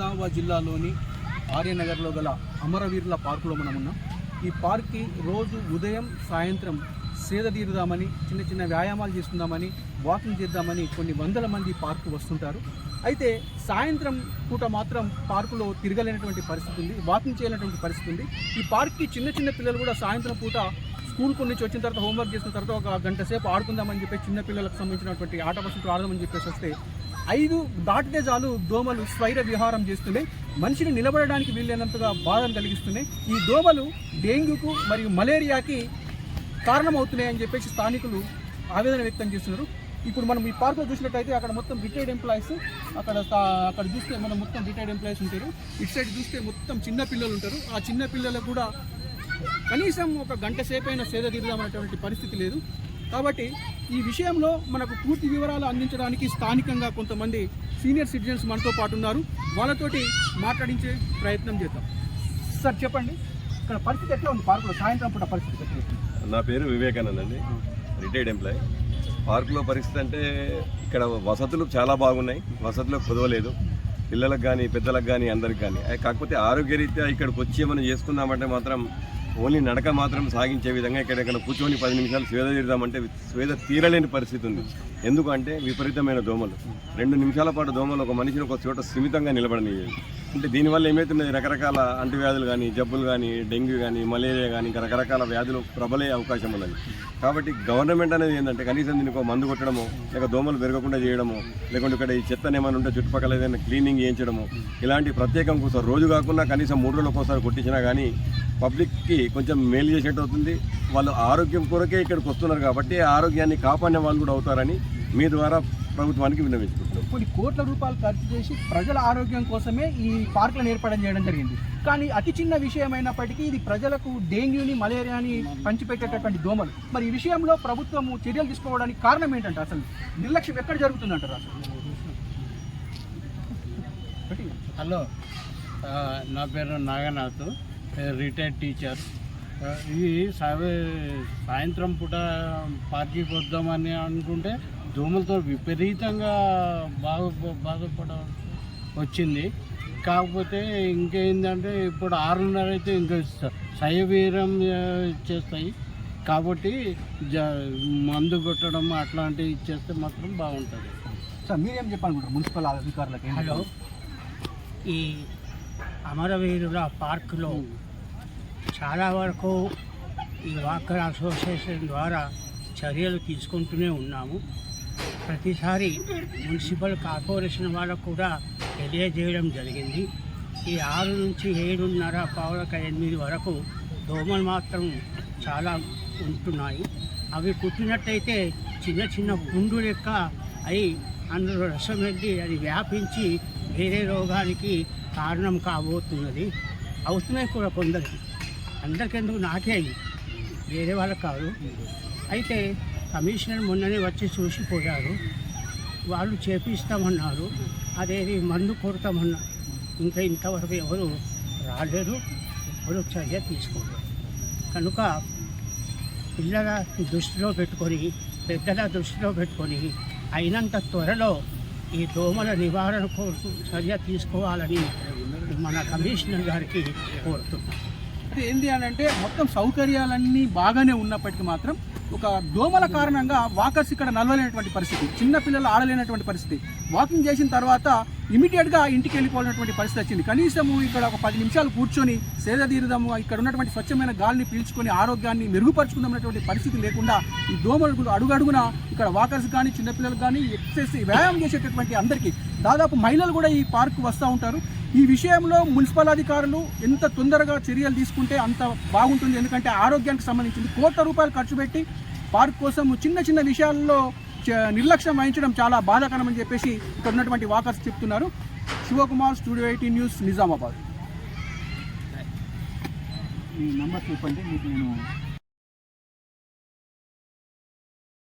నిజామాబాద్ జిల్లాలోని ఆర్యనగర్లో గల అమరవీరుల పార్కులో మనం ఉన్నాం. ఈ పార్క్కి రోజు ఉదయం సాయంత్రం సేద తీరుదామని చిన్న చిన్న వ్యాయామాలు చేసుకుందామని వాకింగ్ చేద్దామని కొన్ని వందల మంది పార్కు వస్తుంటారు. అయితే సాయంత్రం పూట మాత్రం పార్కులో తిరగలేనటువంటి పరిస్థితి ఉంది వాకింగ్ చేయలేనటువంటి పరిస్థితి ఉంది. ఈ పార్క్కి చిన్న చిన్న పిల్లలు కూడా సాయంత్రం పూట స్కూల్ నుంచి వచ్చిన తర్వాత హోంవర్క్ చేసిన తర్వాత ఒక గంట సేపు ఆడుకుందామని చెప్పి చిన్న పిల్లలకు సంబంధించినటువంటి ఆట వసతులు ఆడదామని చెప్పేసి వస్తే ఐదు దాటితే చాలు దోమలు స్వైర విహారం చేస్తున్నాయి. మనిషిని నిలబడడానికి వీలైనంతగా బాధను కలిగిస్తున్నాయి. ఈ దోమలు డెంగ్యూకు మరియు మలేరియాకి కారణమవుతున్నాయని చెప్పేసి స్థానికులు ఆవేదన వ్యక్తం చేస్తున్నారు. ఇప్పుడు మనం ఈ పార్క్లో చూసినట్టయితే అక్కడ మొత్తం రిటైర్డ్ ఎంప్లాయీస్ అక్కడ అక్కడ చూస్తే మనం మొత్తం రిటైర్డ్ ఎంప్లాయీస్ ఉంటారు. ఇటు సైడ్ చూస్తే మొత్తం చిన్న పిల్లలు ఉంటారు. ఆ చిన్న పిల్లలకు కూడా కనీసం ఒక గంట సేపు అయినా సేద తీరుదామనేటువంటి పరిస్థితి లేదు. కాబట్టి ఈ విషయంలో మనకు పూర్తి వివరాలు అందించడానికి స్థానికంగా కొంతమంది సీనియర్ సిటిజన్స్ మనతో పాటు ఉన్నారు. వాళ్ళతోటి మాట్లాడించే ప్రయత్నం చేద్దాం. సార్ చెప్పండి. ఇక్కడ పరిస్థితి ఎట్లా ఉంది? పార్కులో సాయంత్రం పూట పరిస్థితి ఎట్లా ఉంది? నా పేరు వివేకానంద్ అండి రిటైర్డ్ ఎంప్లాయ్. పార్కులో పరిస్థితి అంటే ఇక్కడ వసతులు చాలా బాగున్నాయి. వసతులు కుదవలేదు. పిల్లలకు కానీ పెద్దలకు కానీ అందరికి కానీ కాకపోతే ఆరోగ్యరీత్యా ఇక్కడికి వచ్చి మనం చేసుకుందామంటే మాత్రం ఓన్లీ నడక మాత్రం సాగించే విధంగా ఇక్కడ కూర్చొని పది నిమిషాలు స్వేద తీరుదామంటే స్వేద తీరలేని పరిస్థితి ఉంది. ఎందుకంటే విపరీతమైన దోమలు. రెండు నిమిషాల పాటు దోమలు ఒక మనిషిని ఒక చోట సీమితంగా నిలబడనియ్యాయి అంటే దీనివల్ల ఏమవుతున్నది రకరకాల అంటువ్యాధులు కానీ జబ్బులు కానీ డెంగ్యూ కానీ మలేరియా కానీ ఇంకా రకరకాల వ్యాధులు ప్రబలే అవకాశం ఉన్నది. కాబట్టి గవర్నమెంట్ అనేది ఏంటంటే కనీసం దీనికి ఒక మందు కొట్టడము లేక దోమలు పెరగకుండా చేయడము లేకుంటే ఇక్కడ ఈ చెత్తను ఏమైనా ఉంటే చుట్టుపక్కల ఏదైనా క్లీనింగ్ చేయించడము ఇలాంటి ప్రత్యేకం కోసం రోజు కాకుండా కనీసం మూడు రోజులకు ఒకసారి కొట్టించినా కానీ పబ్లిక్కి కొంచెం మేలు చేసేట్టు అవుతుంది. వాళ్ళు ఆరోగ్యం కొరకే ఇక్కడికి వస్తున్నారు కాబట్టి ఆరోగ్యాన్ని కాపాడే వాళ్ళు కూడా అవుతారని మీ ద్వారా ప్రభుత్వానికి విన్నవించుకుంటున్నాం. కొన్ని కోట్ల రూపాయలు ఖర్చు చేసి ప్రజల ఆరోగ్యం కోసమే ఈ పార్కులను ఏర్పాటు చేయడం జరిగింది. కానీ అతి చిన్న విషయం అయినప్పటికీ ఇది ప్రజలకు డెంగ్యూని మలేరియాని పంచిపెట్టేటటువంటి దోమలు. మరి ఈ విషయంలో ప్రభుత్వం చర్యలు తీసుకోవడానికి కారణం ఏంటంటే అసలు నిర్లక్ష్యం ఎక్కడ జరుగుతుందంటారు అసలు? హలో నా పేరు నాగనాథ్. Retired teacher. ఇది సవే సాయంత్రం పూట పార్టీకి వద్దామని అనుకుంటే దోమలతో విపరీతంగా బాధ బాధపడ వచ్చింది. కాకపోతే ఇంకేంటంటే ఇప్పుడు ఆరున్నర అయితే ఇంకా ఆ, చేస్తాయి కాబట్టి జ మందు కొట్టడం అట్లాంటివి చేస్తే మాత్రం బాగుంటుంది. సార్ మీరేం చెప్పాలనుకుంటారు మున్సిపల్ అధికారులకు? హలో. ఈ అమరవీరుల పార్కులో చాలా వరకు ఈ వాకర్ అసోసియేషన్ ద్వారా చర్యలు తీసుకుంటూనే ఉన్నాము. ప్రతిసారి మున్సిపల్ కార్పొరేషన్ వాళ్ళకు కూడా తెలియజేయడం జరిగింది. ఈ ఆరు నుంచి ఏడున్నర పావులక ఎనిమిది వరకు దోమలు మాత్రం చాలా ఉంటున్నాయి. అవి కుట్టినట్టయితే చిన్న చిన్న గుండు లెక్క అయి అందులో రసం వెళ్ళి అది వ్యాపించి వేరే రోగానికి కారణం కాబోతున్నది. అవుతున్నాయి కూడా కొందరికి. అందరికెందుకు నాకే అయ్యి వేరే వాళ్ళకి కాదు. అయితే కమిషనర్ మొన్ననే వచ్చి చూసిపోయారు వాళ్ళు చేపిస్తామన్నారు. అదేది మందు కొడతామన్నారు ఇంకా ఇంతవరకు ఎవరు రాలేరు ఎవరు చర్య తీసుకోరు కనుక పిల్లల దృష్టిలో పెట్టుకొని పెద్దల దృష్టిలో పెట్టుకొని అయినంత త్వరలో ఈ దోమల నివారణ కోరుతూ చర్య తీసుకోవాలని మన కమిషనర్ గారికి కోరుతున్నాను ఏంది అని అంటే మొత్తం సౌకర్యాలన్నీ బాగానే ఉన్నప్పటికీ మాత్రం ఒక దోమల కారణంగా వాకర్స్ ఇక్కడ నలవలేనటువంటి పరిస్థితి. చిన్న పిల్లలు ఆడలేనటువంటి పరిస్థితి. వాకింగ్ చేసిన తర్వాత ఇమీడియట్గా ఇంటికి వెళ్ళిపోవాలన్నటువంటి పరిస్థితి వచ్చింది. కనీసము ఇక్కడ ఒక పది నిమిషాలు కూర్చొని సేద తీరుదాము ఇక్కడ ఉన్నటువంటి స్వచ్ఛమైన గాలిని పీల్చుకొని ఆరోగ్యాన్ని మెరుగుపరుచుకుందామనేటువంటి పరిస్థితి లేకుండా ఈ దోమలు అడుగడుగున ఇక్కడ వాకర్స్ కానీ చిన్నపిల్లలు కానీ ఎక్సర్సైజ్ వ్యాయామం చేసేటటువంటి అందరికీ దాదాపు మహిళలు కూడా ఈ పార్క్ వస్తూ ఉంటారు. ఈ విషయంలో మున్సిపల్ అధికారులు ఎంత తొందరగా చర్యలు తీసుకుంటే అంత బాగుంటుంది. ఎందుకంటే ఆరోగ్యానికి సంబంధించింది కోట్ల రూపాయలు ఖర్చు పెట్టి పార్క్ కోసం చిన్న చిన్న విషయాల్లో చ- నిర్లక్ష్యం వహించడం చాలా బాధాకరమని చెప్పేసి ఇక్కడ ఉన్నటువంటి వాకర్స్ చెప్తున్నారు. Shivakumar studio eighteen news Nizamabad. ఈ నెంబర్ చెప్పండి. మీకు నేను